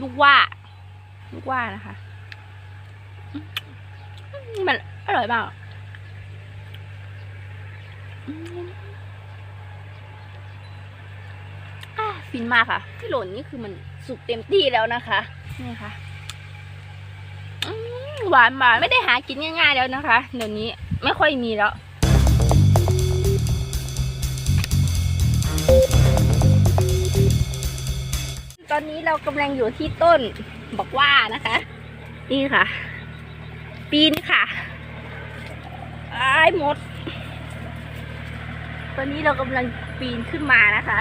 ลูกว่า ลูกว่านะคะ มันอร่อยมากอืมอะฟินมากค่ะ ที่หล่นนี่คือมันสุกเต็มที่แล้วนะคะ นี่ค่ะหวานหวานไม่ได้หากินง่ายๆแล้วนะคะ เดี๋ยวนี้ไม่ค่อยมีแล้ว ตอนนี้เรากำลังอยู่ที่ต้นบอกว่านะคะ นี่ค่ะ ปีนค่ะไอ้หมด ตอนนี้เรากำลังปีนขึ้นมานะคะ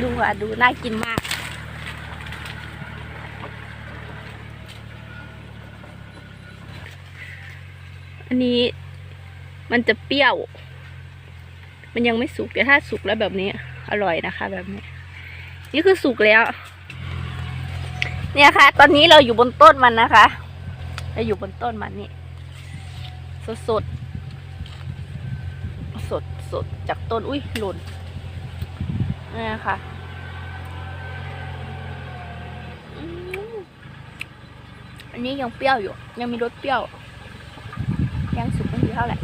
ดูค่ะ ดูน่ากินมากอันนี้มันจะเปรี้ยว มันยังไม่สุกแต่ถ้าสุกแล้วแบบนี้ อร่อยนะคะ แบบนี้ นี่คือสุกแล้ว เนี่ยค่ะ ตอนนี้เราอยู่บนต้นมันนะคะ เราอยู่บนต้นมันนี่ สดสดสดสดจากต้น อุ้ยหล่นเนี่ยค่ะอันนี้ยังเปรี้ยวอยู่ ยังมีรสเปรี้ยว ยังสุกไม่ดีเท่าไหร่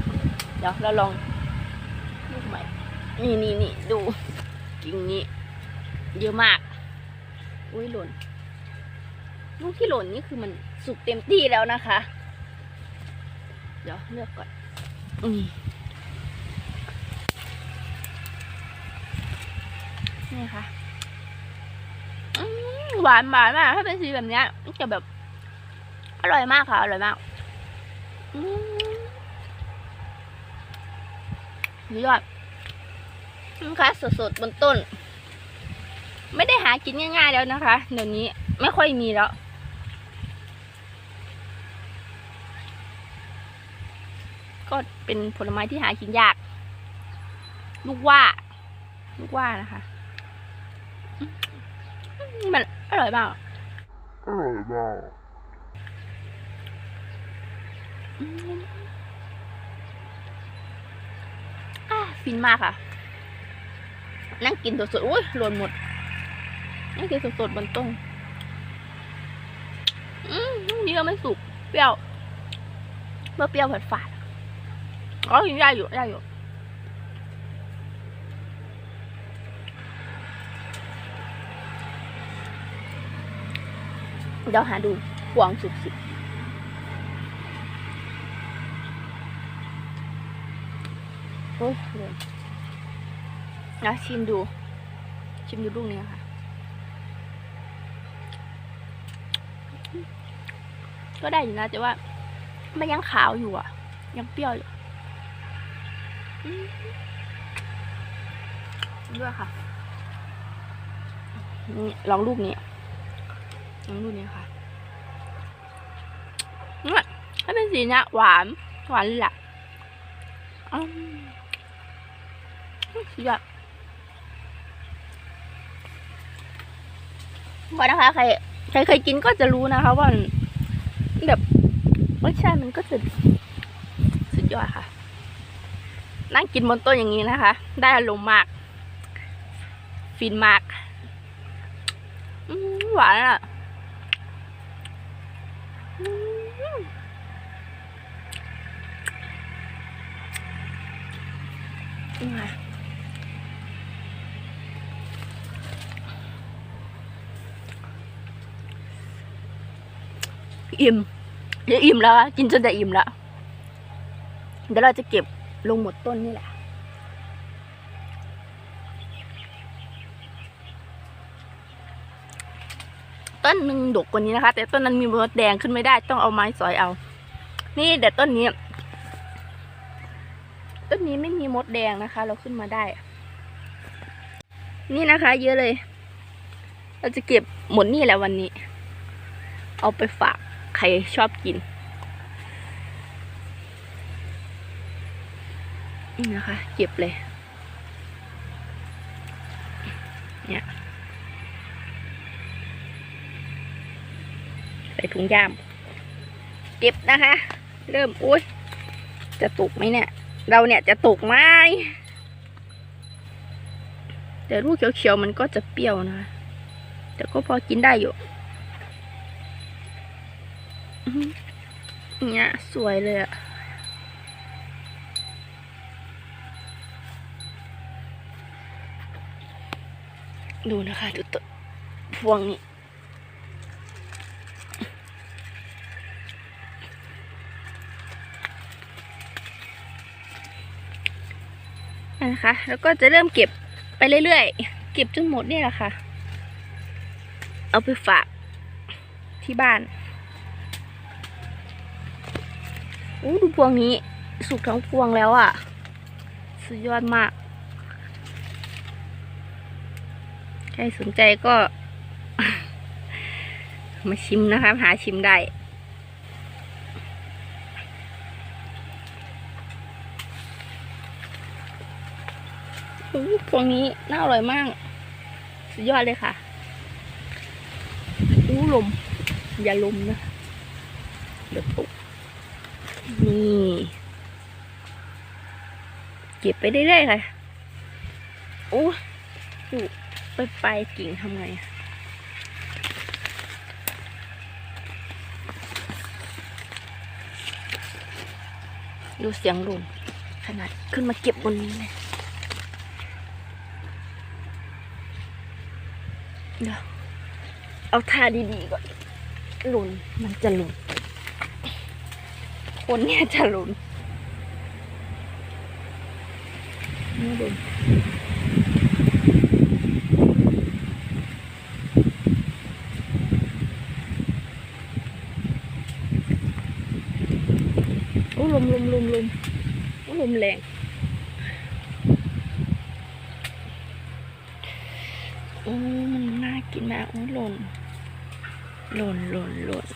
เดี๋ยวเราลองลูกใหม่ นี่นี่นี่ดูกิ่งนี้ เยอะมาก อุ้ยหล่น ลูกที่หล่นนี่คือมันสุกเต็มที่แล้วนะคะ เดี๋ยวเลือกก่อนนี่นี่ค่ะหวานหวานมาก ถ้าเป็นสีแบบนี้จะแบบ อร่อยมากค่ะ อร่อยมากอืมยอดนะคะสดๆบนต้น ไม่ได้หากินง่าย ๆ แล้วนะคะเดี๋ยวนี้ไม่ค่อยมีแล้ว ก็เป็นผลไม้ที่หากินยาก ลูกว่า ลูกว่านะคะ มันอร่อยมากอร่อยมากอืมอะฟินมากค่ะ นั่งกินสดๆอุ้ยหล่นหมด นั่งกินสดๆบนต้นอืมลูกนี้ก็ไม่สุก เปรี้ยว เมื่อเปรี้ยวผัดฝาดๆอ๋อยังได้อยู่ได้อยู่เดี๋ยวหาดูกวางสุกๆโอ้ยเลยนะชิมดู ชิมดูลูกนี้ค่ะ ก็ได้อยู่นะแต่ว่ามันยังขาวอยู่อะ ยังเปรี้ยวอยู่อืมด้วยค่ะนี่ลองลูกนี้ลองลูกนี้ค่ะเนี่ยถ้าเป็นสีเนี้ยหวานหวานเลยแหละอืมสุดยอดพอนะคะใครใครเคยกินก็จะรู้นะคะว่ามัน แบบรสชาติมันก็จะสุดยอดค่ะ นั่งกินบนต้นอย่างนี้นะคะ ได้อารมณ์มาก ฟินมากมหวานอะอิ่ม เดี๋ยวอิ่มแล้วกินจนจะอิ่มแล้วเดี๋ยวเราจะเก็บลงหมดต้นนี่แหละ ต้นหนึ่งดกกว่านี้นะคะ แต่ต้นนั้นมีมดแดงขึ้นไม่ได้ต้องเอาไม้สอยเอา นี่แต่ต้นนี้ ต้นนี้ไม่มีมดแดงนะคะ เราขึ้นมาได้ นี่นะคะ เยอะเลย เราจะเก็บหมดนี่แหละวันนี้ เอาไปฝาก ใครชอบกินนี่นะคะเก็บเลย เนี่ยใส่ถุงย่าม เก็บนะคะ เริ่มอุ้ยจะตกไหมเนี่ย เราเนี่ยจะตกไหมแต่ลูกเขียวๆมันก็จะเปรี้ยวนะ แต่ก็พอกินได้อยู่ เนี่ยสวยเลยอะดูนะคะดูตัวพวงนี้นะคะ แล้วก็จะเริ่มเก็บไปเรื่อยๆ เก็บจนหมดเนี่ยแหละค่ะ เอาไปฝากที่บ้านโอ้ดูพวงนี้ สุกทั้งพวงแล้วอะ่ะ สุดยอดมาก ใครสนใจก็ มาชิมนะคะหาชิมได้พวงนี้น่าอร่อยมาก สุดยอดเลยค่ะ อู้ลม อย่าลมนะเดี๋ยวตก นี่เก็บไปเรื่อยๆค่ะโอ้อยู่ไปไปกิ่งทำไงดูเสียงลมขนาดขึ้นมาเก็บบนนี้เลยเดี๋ยวเอาท่าดีๆก่อนหลุนมันจะหลุน คนเนี่ยจะหลุนไม่หลุนโอ้ลมลมลมลมโอ้ลมแรงโอ้มันน่ากินมากโอ้หล่นหล่นหล่นหล่น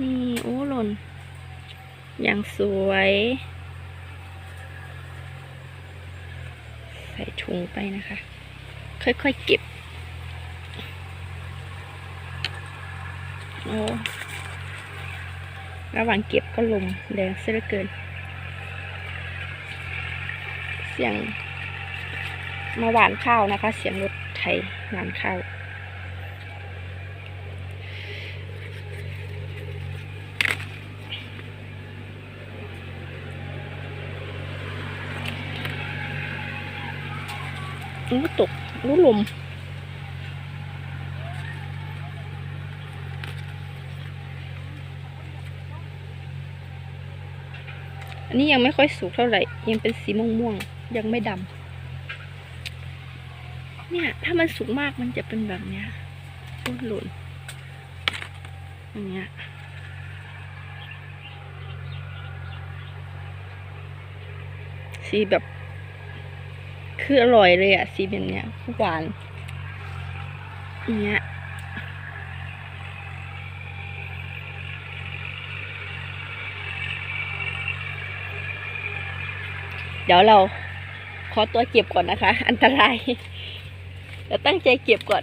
นี่โอ้หล่น อย่างสวย ใส่ถุงไปนะคะ ค่อยๆเก็บ โอ้ระหว่างเก็บก็ลมแรงเสียเหลือเกิน เสียงมาหวานข้าวนะคะ เสียงรถไถหวานข้าว อู้ตกอู้ลมอันนี้ยังไม่ค่อยสุกเท่าไหร่ ยังเป็นสีม่วงๆ ยังไม่ดำ เนี่ย ถ้ามันสุกมากมันจะเป็นแบบเนี้ยโอ้หล่นอย่างเงี้ยสีแบบ คืออร่อยเลยอะสีแบบเนี้ยหวานอย่างเงี้ยเดี๋ยวเราขอตัวเก็บก่อนนะคะ อันตรายเราตั้งใจเก็บก่อน